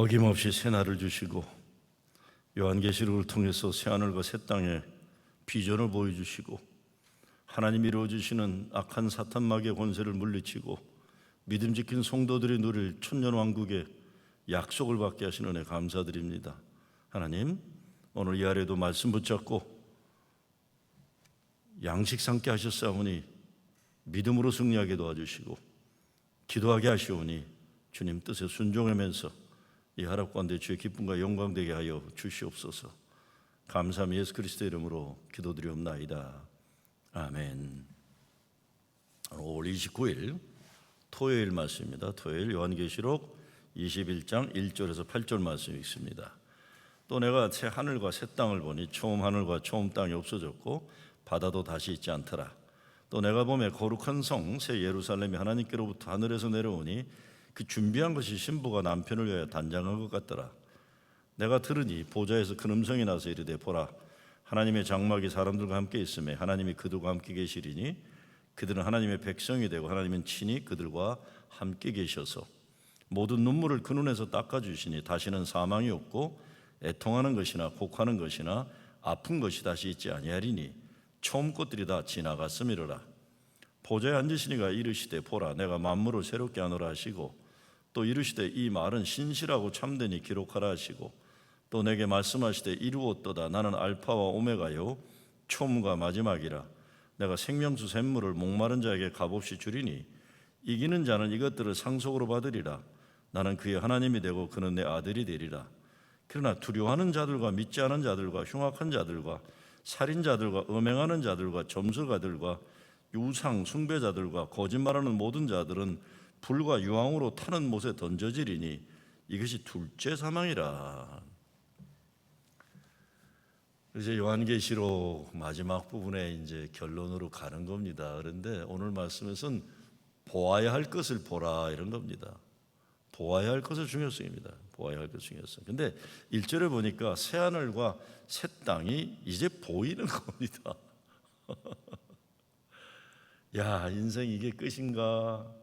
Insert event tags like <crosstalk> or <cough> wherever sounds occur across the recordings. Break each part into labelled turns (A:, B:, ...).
A: 어김없이 새날을 주시고 요한계시록을 통해서 새하늘과 새 땅에 비전을 보여주시고 하나님이 이루어 주시는 악한 사탄 마귀의 권세를 물리치고 믿음 지킨 성도들이 누릴 천년 왕국의 약속을 받게 하신 은혜 감사드립니다. 하나님 오늘 이 아래도 말씀 붙잡고 양식 삼게 하셨사오니 믿음으로 승리하게 도와주시고 기도하게 하시오니 주님 뜻에 순종하면서 이 하락 가운데 주의 기쁨과 영광 되게 하여 주시옵소서. 감사함 예수 그리스도 이름으로 기도드리옵나이다. 아멘. 5월 29일 토요일 말씀입니다. 토요일 요한계시록 21장 1절에서 8절 말씀이 있습니다. 또 내가 새 하늘과 새 땅을 보니 처음 하늘과 처음 땅이 없어졌고 바다도 다시 있지 않더라. 또 내가 보매 거룩한 성 새 예루살렘이 하나님께로부터 하늘에서 내려오니 그 준비한 것이 신부가 남편을 위하여 단장한 것 같더라. 내가 들으니 보좌에서 큰 음성이 나서 이르되 보라 하나님의 장막이 사람들과 함께 있음에 하나님이 그들과 함께 계시리니 그들은 하나님의 백성이 되고 하나님은 친히 그들과 함께 계셔서 모든 눈물을 그 눈에서 닦아 주시니 다시는 사망이 없고 애통하는 것이나 곡하는 것이나 아픈 것이 다시 있지 아니하리니 처음 것들이 다 지나갔음이로라 보좌에 앉으시니가 이르시되 보라 내가 만물을 새롭게 하노라 하시고 또 이르시되 이 말은 신실하고 참되니 기록하라 하시고 또 내게 말씀하시되 이루었도다. 나는 알파와 오메가요 처음과 마지막이라. 내가 생명수 샘물을 목마른 자에게 값없이 주리니 이기는 자는 이것들을 상속으로 받으리라. 나는 그의 하나님이 되고 그는 내 아들이 되리라. 그러나 두려워하는 자들과 믿지 않은 자들과 흉악한 자들과 살인자들과 음행하는 자들과 점수가들과 유상 숭배자들과 거짓말하는 모든 자들은 불과 유황으로 타는 못에 던져지리니 이것이 둘째 사망이라. 이제 요한계시록 마지막 부분에 이제 결론으로 가는 겁니다. 그런데 오늘 말씀에서는 보아야 할 것을 보라 이런 겁니다. 보아야 할 것의 중요성입니다. 보아야 할 것의 중요성. 근데 1절에 보니까 새 하늘과 새 땅이 이제 보이는 <laughs> 겁니다. 야, 인생 이게 끝인가?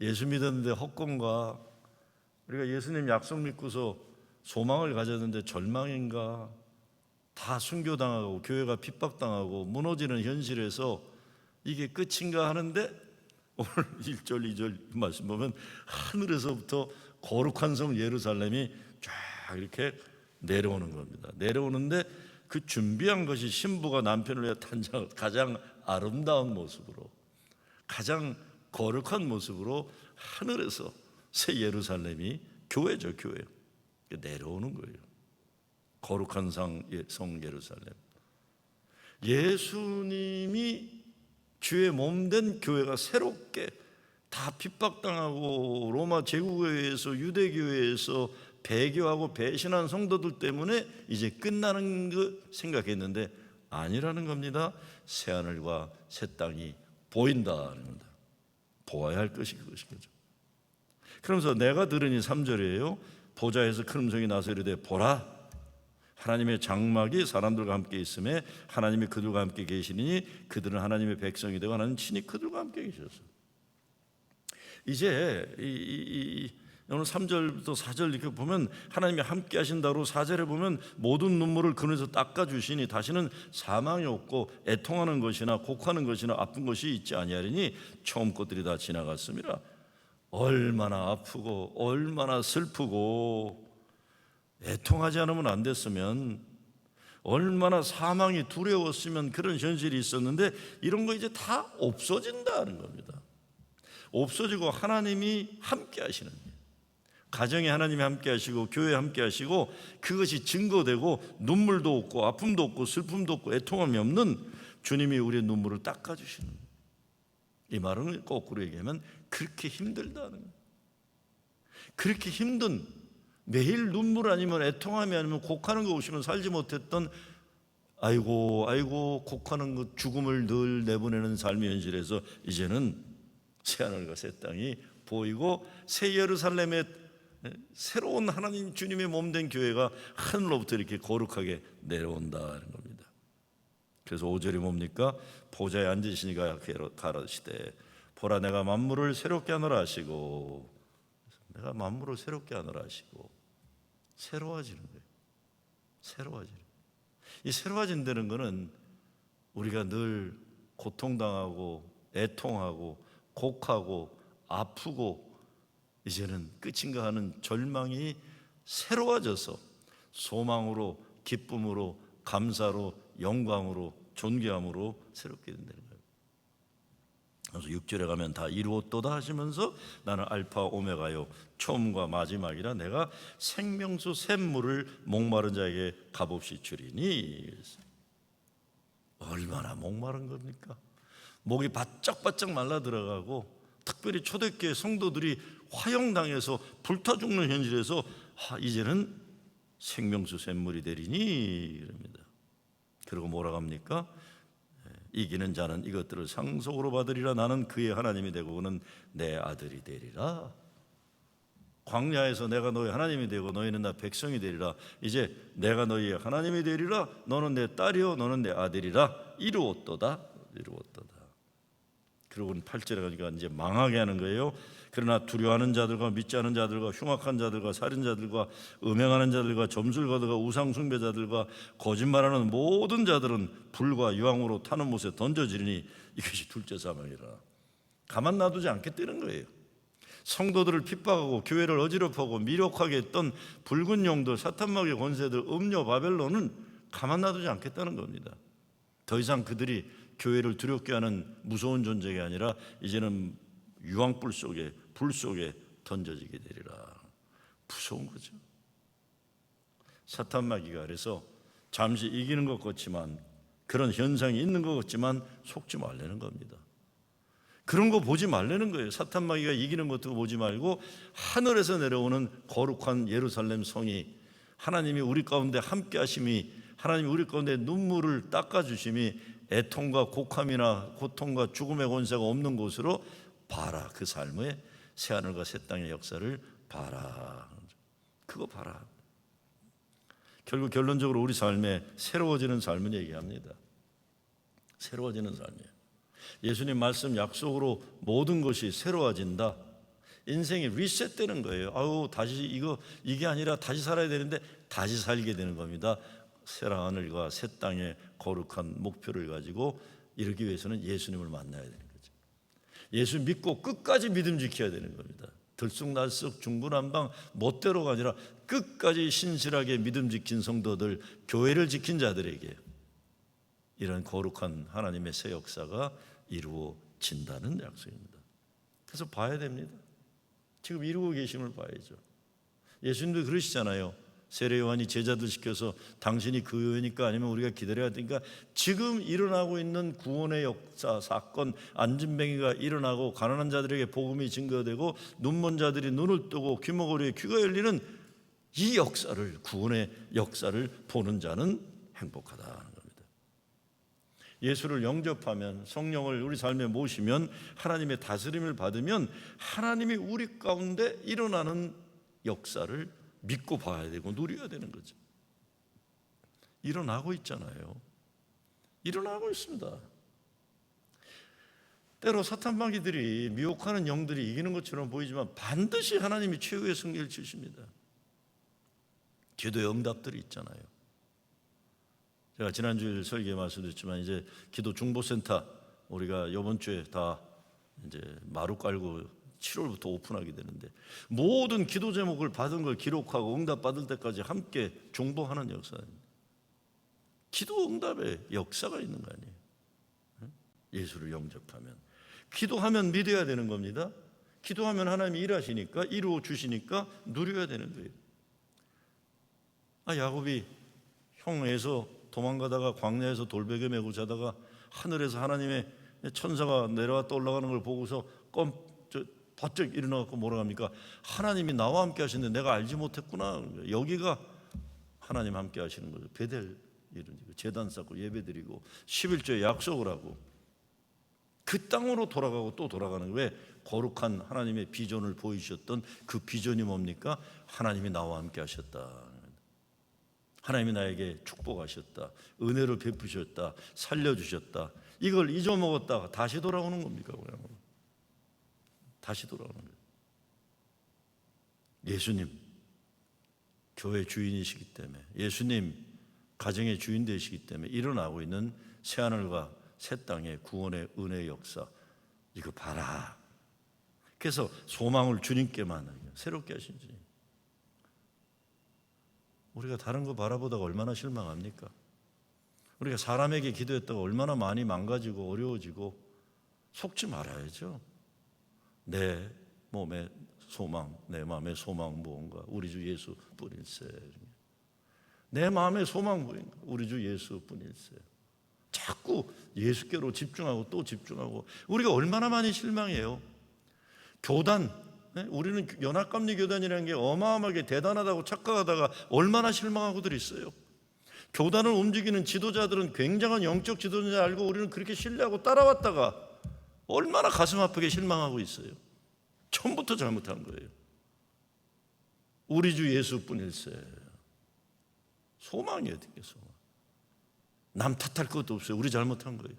A: 예수 믿었는데 헛건가? 우리가 예수님 약속 믿고서 소망을 가졌는데 절망인가? 다 순교당하고 교회가 핍박당하고 무너지는 현실에서 이게 끝인가 하는데 오늘 <laughs> 1절 2절 말씀 보면 하늘에서부터 거룩한 성 예루살렘이 쫙 이렇게 내려오는 겁니다. 내려오는데 그 준비한 것이 신부가 남편을 위해 탄장 가장 아름다운 모습으로 가장 거룩한 모습으로 하늘에서 새 예루살렘이 교회죠 교회 내려오는 거예요. 거룩한 성, 성 예루살렘. 예수님이 주의 몸 된 교회가 새롭게 다 핍박당하고 로마 제국에서 유대교회에서 배교하고 배신한 성도들 때문에 이제 끝나는 거 생각했는데 아니라는 겁니다. 새 하늘과 새 땅이 보인다는 겁니다. 보아야 할 것이 그것인 거죠. 그러면서 내가 들으니 3절이에요. 보좌에서 큰 음성이 나서 이르되 보라 하나님의 장막이 사람들과 함께 있음에 하나님이 그들과 함께 계시니 그들은 하나님의 백성이 되고 하나님 친히 그들과 함께 계셔서 이제 이, 이, 이 오늘 3절부터 4절 이렇게 보면 하나님이 함께 하신다로 4절에 보면 모든 눈물을 그늘에서 닦아 주시니 다시는 사망이 없고 애통하는 것이나 곡하는 것이나 아픈 것이 있지 아니하리니 처음 것들이 다 지나갔습니다. 얼마나 아프고 얼마나 슬프고 애통하지 않으면 안 됐으면 얼마나 사망이 두려웠으면 그런 현실이 있었는데 이런 거 이제 다 없어진다는 겁니다. 없어지고 하나님이 함께 하시는 거예요. 가정에 하나님이 함께 하시고 교회에 함께 하시고 그것이 증거되고 눈물도 없고 아픔도 없고 슬픔도 없고 애통함이 없는 주님이 우리의 눈물을 닦아 주시는 이 말은 거꾸로 얘기하면 그렇게 힘들다는 거예요. 그렇게 힘든 매일 눈물 아니면 애통함이 아니면 곡하는 거 오시면 살지 못했던 아이고 아이고 곡하는 것 죽음을 늘 내보내는 삶의 현실에서 이제는 새 하늘과 새 땅이 보이고 새 예루살렘의 새로운 하나님 주님의 몸 된 교회가 하늘로부터 이렇게 거룩하게 내려온다는 겁니다. 그래서 5절이 뭡니까? 보좌에 앉으시니가 가라시되 보라 내가 만물을 새롭게 하노라 하시고 내가 만물을 새롭게 하노라 하시고 새로워지는 거예요. 새로워지는. 이 새로워진다는 거는 우리가 늘 고통당하고 애통하고 곡하고 아프고 이제는 끝인가 하는 절망이 새로워져서 소망으로 기쁨으로 감사로 영광으로 존귀함으로 새롭게 된다는 거예요. 그래서 6절에 가면 다 이루었도다 하시면서 나는 알파 오메가요 처음과 마지막이라 내가 생명수 샘물을 목마른 자에게 값없이 주리니. 얼마나 목마른 겁니까? 목이 바짝바짝 말라 들어가고 특별히 초대교회 성도들이 화형당해서 불타 죽는 현실에서 아, 이제는 생명수 샘물이 되리니 이럽니다. 그리고 뭐라 합니까? 이기는 자는 이것들을 상속으로 받으리라. 나는 그의 하나님이 되고 그는 내 아들이 되리라. 광야에서 내가 너희 하나님이 되고 너희는 나 백성이 되리라. 이제 내가 너희의 하나님이 되리라. 너는 내 딸이요. 너는 내 아들이라. 이루었도다. 이루었도다 그러고는 8절에 가니까 이제 망하게 하는 거예요. 그러나 두려워하는 자들과 믿지 않은 자들과 흉악한 자들과 살인자들과 음행하는 자들과 점술가들과 우상 숭배자들과 거짓말하는 모든 자들은 불과 유황으로 타는 못에 던져지리니 이것이 둘째 사망이라. 가만 놔두지 않겠다는 거예요. 성도들을 핍박하고 교회를 어지럽하고 미혹하게 했던 붉은 용들 사탄마귀 권세들 음료 바벨론은 가만 놔두지 않겠다는 겁니다. 더 이상 그들이 교회를 두렵게 하는 무서운 존재가 아니라 이제는 유황불 속에 불 속에 던져지게 되리라. 무서운 거죠. 사탄 마귀가 그래서 잠시 이기는 것 같지만 그런 현상이 있는 것 같지만 속지 말라는 겁니다. 그런 거 보지 말라는 거예요. 사탄 마귀가 이기는 것도 보지 말고 하늘에서 내려오는 거룩한 예루살렘 성이 하나님이 우리 가운데 함께 하심이 하나님이 우리 가운데 눈물을 닦아 주심이 애통과 곡함이나 고통과 죽음의 권세가 없는 곳으로 봐라. 그 삶의 새 하늘과 새 땅의 역사를 봐라. 그거 봐라. 결국 결론적으로 우리 삶에 새로워지는 삶을 얘기합니다. 새로워지는 삶이에요. 예수님 말씀 약속으로 모든 것이 새로워진다. 인생이 리셋되는 거예요. 아우 다시 이거 이게 아니라 다시 살아야 되는데 다시 살게 되는 겁니다 새 하늘과 새 땅의 거룩한 목표를 가지고 이르기 위해서는 예수님을 만나야 되는 거죠. 예수 믿고 끝까지 믿음 지켜야 되는 겁니다. 들쑥날쑥 중구난방 멋대로가 아니라 끝까지 신실하게 믿음 지킨 성도들, 교회를 지킨 자들에게 이런 거룩한 하나님의 새 역사가 이루어진다는 약속입니다. 그래서 봐야 됩니다. 지금 이루고 계심을 봐야죠. 예수님도 그러시잖아요. 세례 요한이 제자들 시켜서 당신이 그 요하니까 아니면 우리가 기다려야 되니까 지금 일어나고 있는 구원의 역사 사건 안진뱅이가 일어나고 가난한 자들에게 복음이 증거되고 눈먼 자들이 눈을 뜨고 귀머거리에 귀가 열리는 이 역사를 구원의 역사를 보는 자는 행복하다는 겁니다. 예수를 영접하면 성령을 우리 삶에 모시면 하나님의 다스림을 받으면 하나님이 우리 가운데 일어나는 역사를 믿고 봐야 되고 누려야 되는 거죠. 일어나고 있잖아요. 일어나고 있습니다. 때로 사탄 마귀들이 미혹하는 영들이 이기는 것처럼 보이지만 반드시 하나님이 최후의 승리를 주십니다. 기도의 응답들이 있잖아요. 제가 지난주일 설교에 말씀드렸지만 이제 기도 중보센터 우리가 이번 주에 다 이제 마루 깔고 7월부터 오픈하게 되는데 모든 기도 제목을 받은 걸 기록하고 응답 받을 때까지 함께 중보하는 역사입니다. 기도 응답에 역사가 있는 거 아니에요? 예수를 영접하면 기도하면 믿어야 되는 겁니다. 기도하면 하나님이 일하시니까 이루어 주시니까 누려야 되는 거예요. 아 야곱이 형에서 도망가다가 광야에서 돌베개 메고 자다가 하늘에서 하나님의 천사가 내려왔다 올라가는 걸 보고서 껌 바짝 일어나갖고 뭐라 합니까? 하나님이 나와 함께 하시는데 내가 알지 못했구나. 여기가 하나님 함께 하시는 거죠. 베델 이런 재단 쌓고 예배드리고 11조에 약속을 하고 그 땅으로 돌아가고 또 돌아가는 왜 거룩한 하나님의 비전을 보이셨던 그 비전이 뭡니까? 하나님이 나와 함께 하셨다. 하나님이 나에게 축복하셨다. 은혜를 베푸셨다. 살려주셨다. 이걸 잊어먹었다가 다시 돌아오는 겁니까? 그냥. 다시 돌아오는 거예요. 예수님 교회 주인이시기 때문에 예수님 가정의 주인 되시기 때문에 일어나고 있는 새 하늘과 새 땅의 구원의 은혜의 역사 이거 봐라. 그래서 소망을 주님께만 새롭게 하신 주님. 우리가 다른 거 바라보다가 얼마나 실망합니까? 우리가 사람에게 기도했다가 얼마나 많이 망가지고 어려워지고 속지 말아야죠. 내 몸의 소망, 내 마음의 소망 무언가 우리 주 예수 뿐일세. 내 마음의 소망 무언가 우리 주 예수 뿐일세. 자꾸 예수께로 집중하고 또 집중하고 우리가 얼마나 많이 실망해요. 교단 네? 우리는 연합감리 교단이라는 게 어마어마하게 대단하다고 착각하다가 얼마나 실망하고들 있어요. 교단을 움직이는 지도자들은 굉장한 영적 지도자 알고 우리는 그렇게 신뢰하고 따라왔다가 얼마나 가슴 아프게 실망하고 있어요. 처음부터 잘못한 거예요. 우리 주 예수뿐일세. 소망이 어떻게 소망? 남 탓할 것도 없어요. 우리 잘못한 거예요.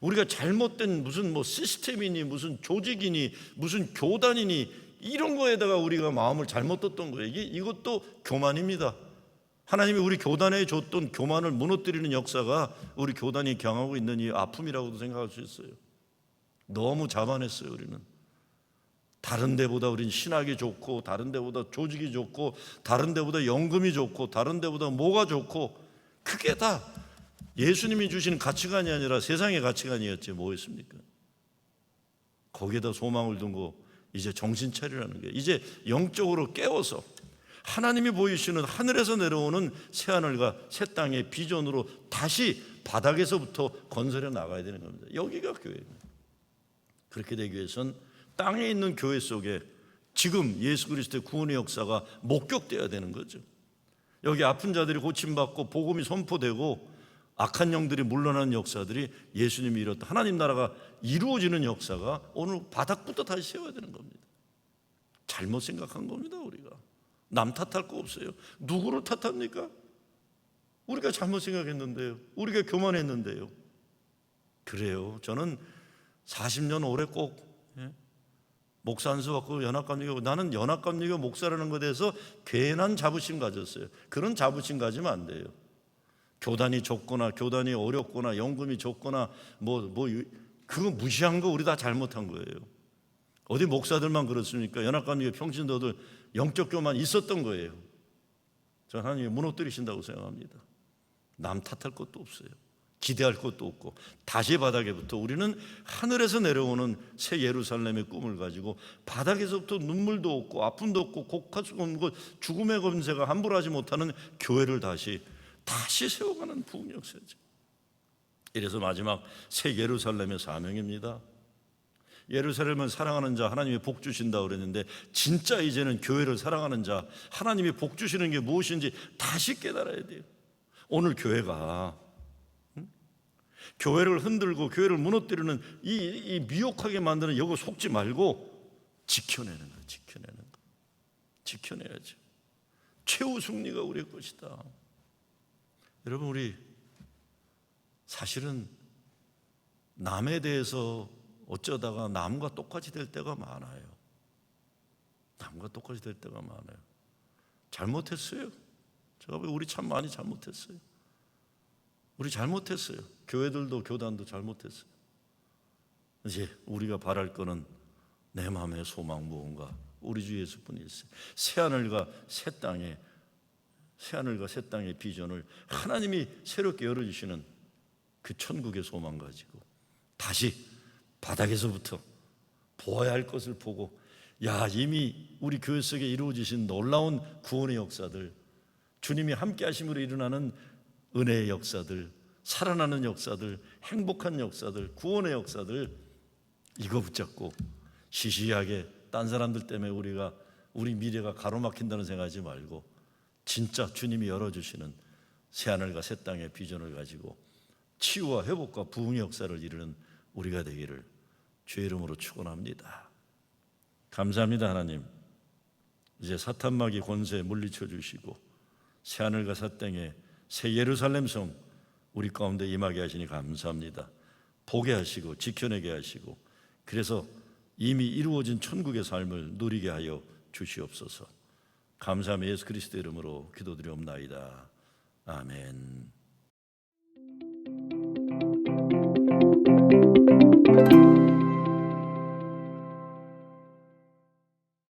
A: 우리가 잘못된 무슨 뭐 시스템이니 무슨 조직이니 무슨 교단이니 이런 거에다가 우리가 마음을 잘못 뒀던 거예요. 이게 이것도 교만입니다. 하나님이 우리 교단에 줬던 교만을 무너뜨리는 역사가 우리 교단이 경하고 있는 이 아픔이라고도 생각할 수 있어요. 너무 자만했어요, 우리는. 다른 데보다 우린 신학이 좋고 다른 데보다 조직이 좋고 다른 데보다 연금이 좋고 다른 데보다 뭐가 좋고 그게 다 예수님이 주신 가치관이 아니라 세상의 가치관이었지 뭐였습니까? 거기에다 소망을 둔 거 이제 정신 차리라는 게 이제 영적으로 깨워서 하나님이 보이시는 하늘에서 내려오는 새 하늘과 새 땅의 비전으로 다시 바닥에서부터 건설해 나가야 되는 겁니다. 여기가 교회입니다. 그렇게 되기 위해선 땅에 있는 교회 속에 지금 예수 그리스도의 구원의 역사가 목격돼야 되는 거죠. 여기 아픈 자들이 고침받고 복음이 선포되고 악한 영들이 물러나는 역사들이 예수님이 이뤘다. 하나님 나라가 이루어지는 역사가 오늘 바닥부터 다시 세워야 되는 겁니다. 잘못 생각한 겁니다, 우리가. 남 탓할 거 없어요. 누구를 탓합니까? 우리가 잘못 생각했는데요. 우리가 교만했는데요. 그래요. 저는 40년 오래 꼭 예? 목사 안수 받고 연합감리교 나는 연합감리교 목사라는 것에 대해서 괜한 자부심 가졌어요. 그런 자부심 가지면 안 돼요. 교단이 좁거나 교단이 어렵거나 연금이 좁거나 뭐뭐 그거 무시한 거 우리 다 잘못한 거예요. 어디 목사들만 그렇습니까? 연합감리교 평신도들 영적 교만 있었던 거예요. 저는 하나님이 무너뜨리신다고 생각합니다. 남 탓할 것도 없어요. 기대할 것도 없고 다시 바닥에부터 우리는 하늘에서 내려오는 새 예루살렘의 꿈을 가지고 바닥에서부터 눈물도 없고 아픔도 없고 수 없는 것 죽음의 검세가 함부로 하지 못하는 교회를 다시 다시 세워가는 부흥 역사죠. 이래서 마지막 새 예루살렘의 사명입니다. 예루살렘을 사랑하는 자 하나님이 복 주신다 그랬는데 진짜 이제는 교회를 사랑하는 자 하나님이 복 주시는 게 무엇인지 다시 깨달아야 돼요. 오늘 교회가 교회를 흔들고 교회를 무너뜨리는 이, 이 미혹하게 만드는 여거 속지 말고 지켜내는 거, 지켜내는 거, 지켜내야죠. 최후 승리가 우리의 것이다. 여러분 우리 사실은 남에 대해서 어쩌다가 남과 똑같이 될 때가 많아요. 남과 똑같이 될 때가 많아요. 잘못했어요. 제가 우리 참 많이 잘못했어요. 우리 잘못했어요. 교회들도 교단도 잘못했어요. 이제 우리가 바랄 거는 내 마음의 소망 무언가 우리 주 예수뿐이었어요. 새 하늘과 새 땅에 새 하늘과 새 땅의 비전을 하나님이 새롭게 열어 주시는 그 천국의 소망 가지고 다시 바닥에서부터 보아야 할 것을 보고 야 이미 우리 교회 속에 이루어지신 놀라운 구원의 역사들 주님이 함께 하심으로 일어나는 은혜의 역사들 살아나는 역사들 행복한 역사들 구원의 역사들 이거 붙잡고 시시하게 딴 사람들 때문에 우리가 우리 미래가 가로막힌다는 생각하지 말고 진짜 주님이 열어주시는 새 하늘과 새 땅의 비전을 가지고 치유와 회복과 부흥의 역사를 이루는 우리가 되기를 주의 이름으로 축원합니다. 감사합니다 하나님. 이제 사탄마귀 권세 물리쳐 주시고 새 하늘과 새 땅에 새 예루살렘 성 우리 가운데 임하게 하시니 감사합니다. 보게 하시고 지켜내게 하시고 그래서 이미 이루어진 천국의 삶을 누리게 하여 주시옵소서. 감사함의 예수 그리스도 이름으로 기도드리옵나이다. 아멘.